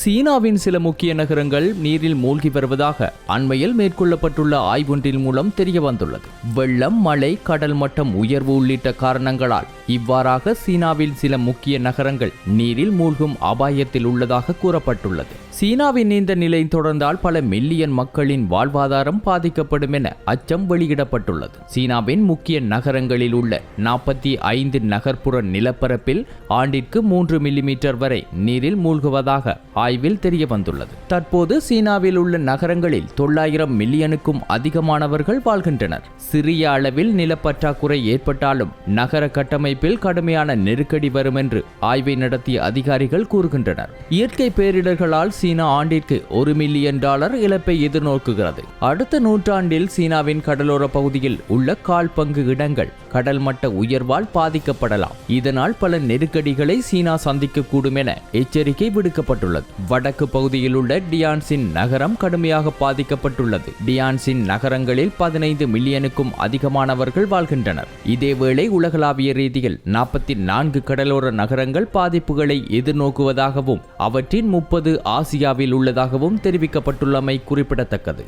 சீனாவின் சில முக்கிய நகரங்கள் நீரில் மூழ்கி வருவதாக அண்மையில் மேற்கொள்ளப்பட்டுள்ள ஆய்வொன்றின் மூலம் தெரிய வந்துள்ளது வெள்ளம் மழை கடல் மட்டம் உயர்வு உள்ளிட்ட காரணங்களால் இவ்வாறாக சீனாவில் சில முக்கிய நகரங்கள் நீரில் மூழ்கும் அபாயத்தில் உள்ளதாக கூறப்பட்டுள்ளது. சீனாவின் இந்த நிலை தொடர்ந்தால் பல மில்லியன் மக்களின் வாழ்வாதாரம் பாதிக்கப்படும் என அச்சம் வெளியிடப்பட்டுள்ளது. சீனாவின் முக்கிய நகரங்களில் உள்ள நாற்பத்தி ஐந்து நகர்ப்புற நிலப்பரப்பில் ஆண்டிற்கு மூன்று மில்லிமீட்டர் வரை நீரில் மூழ்குவதாக ஆய்வில் தெரிய வந்துள்ளது தற்போது சீனாவில் உள்ள நகரங்களில் தொள்ளாயிரம் மில்லியனுக்கும் அதிகமானவர்கள் வாழ்கின்றனர். சிறிய அளவில் நிலப்பற்றாக்குறை ஏற்பட்டாலும் நகர கட்டமைப்பில் கடுமையான நெருக்கடி வரும் என்று ஆய்வை நடத்திய அதிகாரிகள் கூறுகின்றனர். இயற்கை பேரிடர்களால் சீனா ஆண்டிற்கு ஒரு மில்லியன் டாலர் இழப்பை எதிர்நோக்குகிறது. அடுத்த நூற்றாண்டில் சீனாவின் கடலோர பகுதியில் உள்ள கால் பங்கு இடங்கள் கடல் மட்ட உயர்வால் பாதிக்கப்படலாம். இதனால் பல நெருக்கடிகளை சீனா சந்திக்கக்கூடும் என எச்சரிக்கை விடுக்கப்பட்டுள்ளது. வடக்கு பகுதியில் உள்ள டியான்சின் நகரம் கடுமையாக பாதிக்கப்பட்டுள்ளது. டியான்சின் நகரங்களில் பதினைந்து மில்லியனுக்கும் அதிகமானவர்கள் வாழ்கின்றனர். இதேவேளை உலகளாவிய ரீதியில் நாற்பத்தி நான்கு கடலோர நகரங்கள் பாதிப்புகளை எதிர்நோக்குவதாகவும் அவற்றின் முப்பது ஆசியாவில் உள்ளதாகவும் தெரிவிக்கப்பட்டுள்ளமை குறிப்பிடத்தக்கது.